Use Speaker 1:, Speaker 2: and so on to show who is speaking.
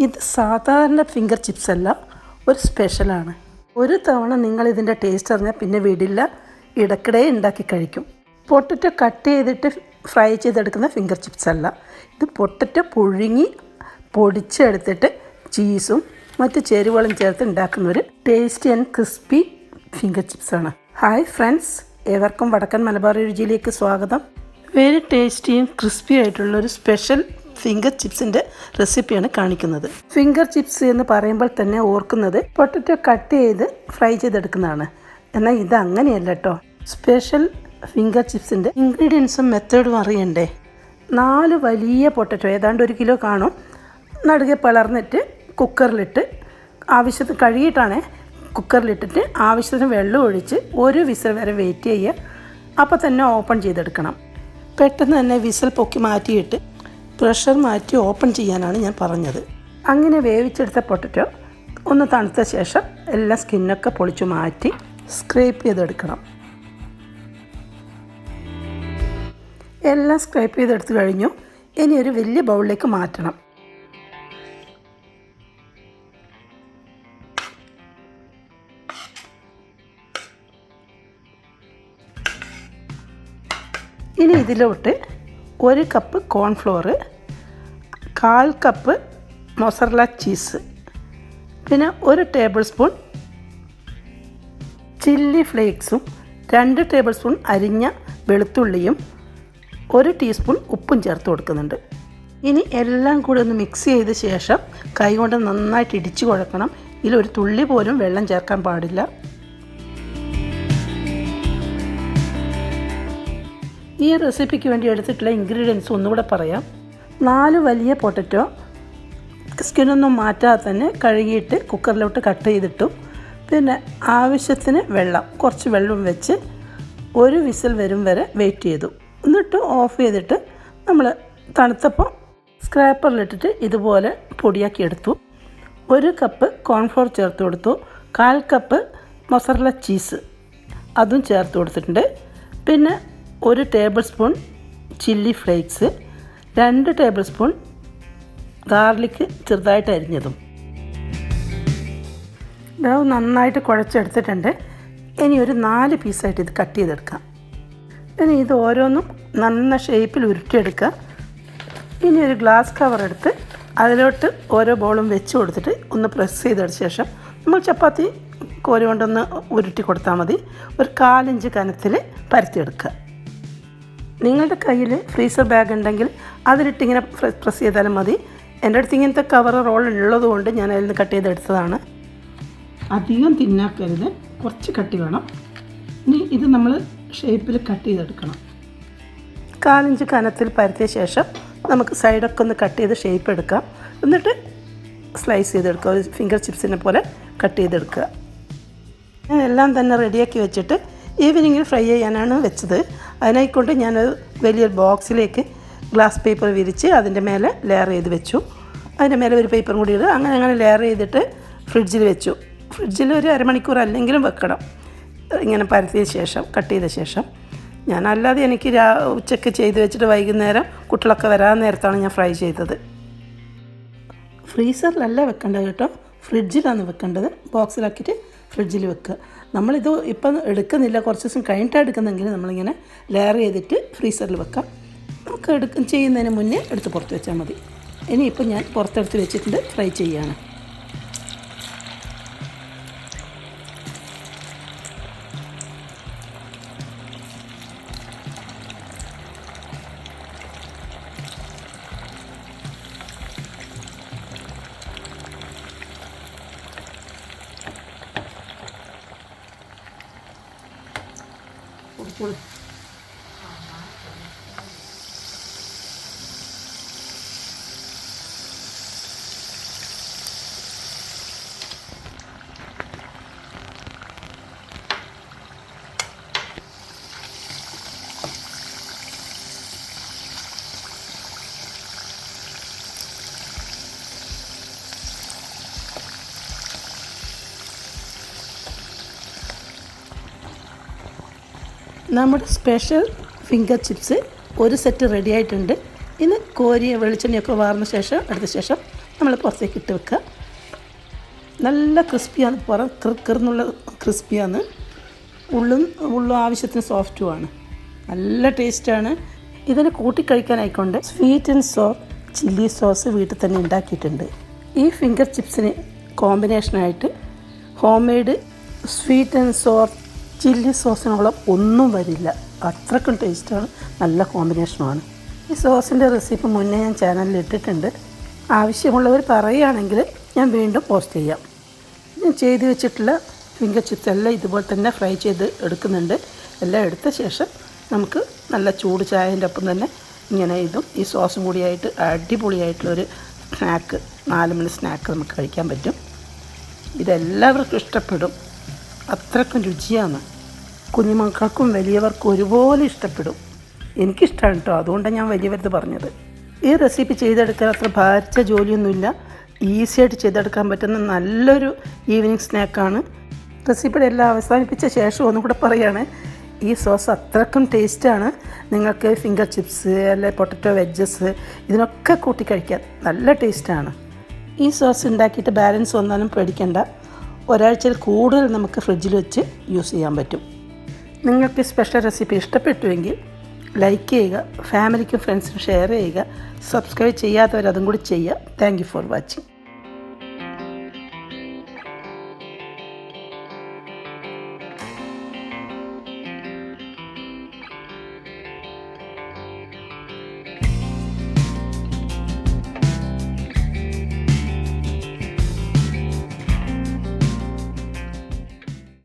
Speaker 1: ഇത് സാധാരണ finger chips അല്ല ഒരു സ്പെഷ്യലാണ് ഒരു തവണ നിങ്ങൾ ഇതിന്റെ ടേസ്റ്റ് അറിഞ്ഞാൽ പിന്നെ വിടില്ല ഇടയ്ക്കിടെ ഉണ്ടാക്കി കഴിക്കും. പൊട്ടറ്റോ കട്ട് ചെയ്തിട്ട് ഫ്രൈ ചെയ്തെടുക്കുന്ന ഫിംഗർ ചിപ്സ് അല്ല. ഇത് പൊട്ടറ്റോ പുഴുങ്ങി പൊടിച്ചെടുത്തിട്ട് ചീസും മറ്റ് ചേരുവകളും ചേർത്ത് ഉണ്ടാക്കുന്ന ഒരു ടേസ്റ്റി ആൻഡ് ക്രിസ്പി ഫിംഗർ ചിപ്സാണ് ഹായ് ഫ്രണ്ട്സ് ഏവർക്കും വടക്കൻ മലബാർ രുചിയിലേക്ക് സ്വാഗതം. വെരി ടേസ്റ്റിയും ക്രിസ്പി ആയിട്ടുള്ള ഒരു സ്പെഷ്യൽ ഫിംഗർ ചിപ്സിന്റെ റെസിപ്പിയാണ് കാണിക്കുന്നത്. ഫിംഗർ ചിപ്സ് എന്ന് പറയുമ്പോൾ തന്നെ ഓർക്കുന്നത് പൊട്ടറ്റോ കട്ട് ചെയ്ത് ഫ്രൈ ചെയ്തെടുക്കുന്നതാണ്. എന്നാൽ ഇത് അങ്ങനെയല്ല കേട്ടോ സ്പെഷ്യൽ ഫിംഗർ ചിപ്സിന്റെ ഇൻഗ്രീഡിയൻസും മെത്തേഡും അറിയണ്ടേ? നാല് വലിയ പൊട്ടറ്റോ ഏതാണ്ട് ഒരു കിലോ കാണും. നടുകെ പിളർന്നിട്ട് കുക്കറിലിട്ട് ആവശ്യത്തിന് കഴുകിയിട്ടാണ് കുക്കറിലിട്ടിട്ട് ആവശ്യത്തിന് വെള്ളം ഒഴിച്ച് ഒരു വിസിൽ വരെ വെയിറ്റ് ചെയ്യുക. അപ്പോൾ തന്നെ ഓപ്പൺ ചെയ്തെടുക്കണം. പെട്ടെന്ന് തന്നെ വിസിൽ പൊക്കി മാറ്റിയിട്ട് പ്രഷർ മാറ്റി ഓപ്പൺ ചെയ്യാനാണ് ഞാൻ പറഞ്ഞത്. അങ്ങനെ വേവിച്ചെടുത്ത പൊട്ടറ്റോ ഒന്ന് തണുത്ത ശേഷം എല്ലാ സ്കിന്നൊക്കെ പൊളിച്ചു മാറ്റി സ്ക്രേപ്പ് ചെയ്തെടുക്കണം. എല്ലാം സ്ക്രേപ്പ് ചെയ്തെടുത്ത് കഴിഞ്ഞു. ഇനി ഒരു വലിയ ബൗളിലേക്ക് മാറ്റണം. ഇനി ഇതിലോട്ട് ഒരു കപ്പ് കോൺഫ്ലോർ കാൽ കപ്പ് മൊസറല ചീസ് പിന്നെ ഒരു ടേബിൾ സ്പൂൺ ചില്ലി ഫ്ലേക്സും രണ്ട് ടേബിൾ സ്പൂൺ അരിഞ്ഞ വെളുത്തുള്ളിയും ഒരു ടീസ്പൂൺ ഉപ്പും ചേർത്ത് കൊടുക്കുന്നുണ്ട്. ഇനി എല്ലാം കൂടി ഒന്ന് മിക്സ് ചെയ്ത ശേഷം കൈകൊണ്ട് നന്നായിട്ട് ഇടിച്ചു കുഴക്കണം. ഇതിലൊരു തുള്ളി പോലും വെള്ളം ചേർക്കാൻ പാടില്ല. ഈ റെസിപ്പിക്ക് വേണ്ടി എടുത്തിട്ടുള്ള ഇൻഗ്രീഡിയൻസ് ഒന്നുകൂടെ പറയാം. നാല് വലിയ പൊട്ടറ്റോ സ്കിന്നൊന്നും മാറ്റാതെ തന്നെ കഴുകിയിട്ട് കുക്കറിലോട്ട് കട്ട് ചെയ്തിട്ടു. പിന്നെ ആവശ്യത്തിന് വെള്ളം കുറച്ച് വെള്ളം വെച്ച് ഒരു വിസിൽ വരും വരെ വെയിറ്റ് ചെയ്തു. എന്നിട്ട് ഓഫ് ചെയ്തിട്ട് നമ്മൾ തണുത്തപ്പോൾ സ്ക്രാപ്പറിലിട്ടിട്ട് ഇതുപോലെ പൊടിയാക്കി എടുത്തു. ഒരു കപ്പ് കോൺഫ്ലോർ ചേർത്ത് കൊടുത്തു. കാൽ കപ്പ് മൊസറല ചീസ് അതും ചേർത്ത് കൊടുത്തിട്ടുണ്ട്. പിന്നെ ഒരു ടേബിൾ സ്പൂൺ ചില്ലി ഫ്ലേക്സ് രണ്ട് ടേബിൾ സ്പൂൺ ഗാർലിക്ക് ചെറുതായിട്ട് അരിഞ്ഞതും. ഡവ് നന്നായിട്ട് കുഴച്ചെടുത്തിട്ടുണ്ട്. ഇനി ഒരു നാല് പീസായിട്ട് ഇത് കട്ട് ചെയ്തെടുക്കാം. ഇനി ഇത് ഓരോന്നും നന്ന ഷേപ്പിൽ ഉരുട്ടിയെടുക്കുക. ഇനി ഒരു ഗ്ലാസ് കവർ എടുത്ത് അതിലോട്ട് ഓരോ ബോളും വെച്ച് കൊടുത്തിട്ട് ഒന്ന് പ്രസ് ചെയ്തെടുത്ത ശേഷം നമ്മൾ ചപ്പാത്തി കോരി കൊണ്ടൊന്ന് ഉരുട്ടി കൊടുത്താൽ മതി. ഒരു കാലിഞ്ച് കനത്തിൽ പരത്തിയെടുക്കുക. നിങ്ങളുടെ കയ്യിൽ ഫ്രീസർ ബാഗ് ഉണ്ടെങ്കിൽ അതിലിട്ടിങ്ങനെ പ്രസ് ചെയ്താലും മതി. എന്റെ അടുത്ത് ഇങ്ങനത്തെ കവർ റോൾ ഉള്ളത് കൊണ്ട് ഞാൻ അതിൽ നിന്ന് കട്ട് ചെയ്തെടുത്തതാണ്. അധികം തിന്നാക്കരുത്. കുറച്ച് കട്ടി വേണം. ഇനി ഇത് നമ്മൾ ഷേപ്പിൽ കട്ട് ചെയ്തെടുക്കണം. കാലിഞ്ച് കനത്തിൽ പരത്തിയ ശേഷം നമുക്ക് സൈഡൊക്കെ ഒന്ന് കട്ട് ചെയ്ത് ഷേപ്പ് എടുക്കാം. എന്നിട്ട് സ്ലൈസ് ചെയ്തെടുക്കുക. ഒരു ഫിംഗർ ചിപ്സിനെ പോലെ കട്ട് ചെയ്തെടുക്കുക. എല്ലാം തന്നെ റെഡിയാക്കി വെച്ചിട്ട് ഈവനിങ്ങിൽ ഫ്രൈ ചെയ്യാനാണ് വെച്ചത്. അതിനായിക്കൊണ്ട് ഞാൻ വലിയൊരു ബോക്സിലേക്ക് ഗ്ലാസ് പേപ്പർ വിരിച്ച് അതിന്റെ മേലെ ലെയർ ചെയ്ത് വെച്ചു. അതിന്റെ മേലെ ഒരു പേപ്പറും കൂടി ഇടുക അങ്ങനെ അങ്ങനെ ലെയർ ചെയ്തിട്ട് ഫ്രിഡ്ജിൽ വെച്ചു. ഫ്രിഡ്ജിൽ ഒരു അരമണിക്കൂർ അല്ലെങ്കിലും വെക്കണം. ഇങ്ങനെ പരത്തിയ ശേഷം കട്ട് ചെയ്ത ശേഷം. ഞാൻ അല്ലാതെ എനിക്ക് രാ ഉച്ചയ്ക്ക് ചെയ്ത് വെച്ചിട്ട് വൈകുന്നേരം കുട്ടികളൊക്കെ വരാൻ നേരത്താണ് ഞാൻ ഫ്രൈ ചെയ്തത്. ഫ്രീസറിലല്ല വെക്കേണ്ടത് കേട്ടോ. ഫ്രിഡ്ജിലാണ് വെക്കേണ്ടത്. ബോക്സിലാക്കിയിട്ട് ഫ്രിഡ്ജിൽ വെക്കുക. നമ്മളിത് ഇപ്പം എടുക്കുന്നില്ല. കുറച്ച് ദിവസം കഴിഞ്ഞിട്ടാണ് എടുക്കുന്നെങ്കിൽ നമ്മളിങ്ങനെ ലെയർ ചെയ്തിട്ട് ഫ്രീസറിൽ വെക്കാം. നമുക്ക് എടുക്കും ചെയ്യുന്നതിന് മുന്നേ എടുത്ത് പുറത്ത് വെച്ചാൽ മതി. ഇനിയിപ്പോൾ ഞാൻ പുറത്തെടുത്ത് വെച്ചിട്ടുണ്ട്. ഫ്രൈ ചെയ്യുകയാണ് കൊടുത്തു നമ്മുടെ സ്പെഷ്യൽ ഫിംഗർ ചിപ്സ് ഒരു സെറ്റ് റെഡി ആയിട്ടുണ്ട്. ഇന്ന് കോരിയ വെളിച്ചെണ്ണയൊക്കെ വാർന്ന ശേഷം അടുത്ത ശേഷം നമ്മൾ പുറത്തേക്ക് ഇട്ട് വെക്കുക. നല്ല ക്രിസ്പിയാണ് പുറം കിർ കിർന്നുള്ള ക്രിസ്പിയാണ്. ഉള്ളും ഉള്ളും ആവശ്യത്തിന് സോഫ്റ്റുമാണ് നല്ല ടേസ്റ്റാണ് ഇതിന് കൂട്ടിക്കഴിക്കാനായിക്കൊണ്ട് sweet and sour chilli sauce വീട്ടിൽ തന്നെ ഉണ്ടാക്കിയിട്ടുണ്ട്. ഈ ഫിംഗർ ചിപ്സിന് കോമ്പിനേഷനായിട്ട് home made sweet and sour chilli സോസിനോളം ഒന്നും വരില്ല. അത്രക്കും ടേസ്റ്റാണ്. നല്ല കോമ്പിനേഷനുമാണ്. ഈ സോസിന്റെ റെസിപ്പി മുന്നേ ഞാൻ ചാനലിൽ ഇട്ടിട്ടുണ്ട്. ആവശ്യമുള്ളവർ പറയുകയാണെങ്കിൽ ഞാൻ വീണ്ടും പോസ്റ്റ് ചെയ്യാം. ഞാൻ ചെയ്ത് വെച്ചിട്ടുള്ള ഫിംഗർ ചിപ്സ് എല്ലാം ഇതുപോലെ തന്നെ ഫ്രൈ ചെയ്ത് എടുക്കുന്നുണ്ട്. എല്ലാം എടുത്ത ശേഷം നമുക്ക് നല്ല ചൂട് ചായന്റെ ഒപ്പം തന്നെ ഇങ്ങനെ ഇതും ഈ സോസും കൂടിയായിട്ട് അടിപൊളിയായിട്ടുള്ളൊരു സ്നാക്ക് നാല് മണി സ്നാക്ക് നമുക്ക് കഴിക്കാൻ പറ്റും. ഇതെല്ലാവർക്കും ഇഷ്ടപ്പെടും. അത്രക്കും രുചിയാണ്. കുഞ്ഞുമക്കൾക്കും വലിയവർക്കും ഒരുപോലെ ഇഷ്ടപ്പെടും. എനിക്കിഷ്ടമാണ് കേട്ടോ അതുകൊണ്ടാണ് ഞാൻ വലിയവരത് പറഞ്ഞത്. ഈ റെസിപ്പി ചെയ്തെടുക്കാൻ അത്ര ഭാരിച്ച ജോലിയൊന്നുമില്ല. ഈസി ആയിട്ട് ചെയ്തെടുക്കാൻ പറ്റുന്ന നല്ലൊരു ഈവനിങ് സ്നാക്കാണ് റെസിപ്പിയുടെ എല്ലാം അവസാനിപ്പിച്ച ശേഷം ഒന്നും കൂടെ പറയുകയാണ് ഈ സോസ് അത്രക്കും ടേസ്റ്റാണ് നിങ്ങൾക്ക് ഫിംഗർ ചിപ്സ് അല്ലെ പൊട്ടറ്റോ വെജസ് ഇതിനൊക്കെ കൂട്ടി കഴിക്കാൻ നല്ല ടേസ്റ്റാണ് ഈ സോസ് ഉണ്ടാക്കിയിട്ട് ബാലൻസ് വന്നാലും പേടിക്കേണ്ട. ഒരാഴ്ചയിൽ കൂടുതൽ നമുക്ക് ഫ്രിഡ്ജിൽ വെച്ച് യൂസ് ചെയ്യാൻ പറ്റും. നിങ്ങൾക്ക് സ്പെഷ്യൽ റെസിപ്പി ഇഷ്ടപ്പെട്ടുവെങ്കിൽ ലൈക്ക് ചെയ്യുക ഫാമിലിക്കും ഫ്രണ്ട്സിനും ഷെയർ ചെയ്യുക സബ്സ്ക്രൈബ് ചെയ്യാത്തവരതും കൂടി ചെയ്യുക. Thank for watching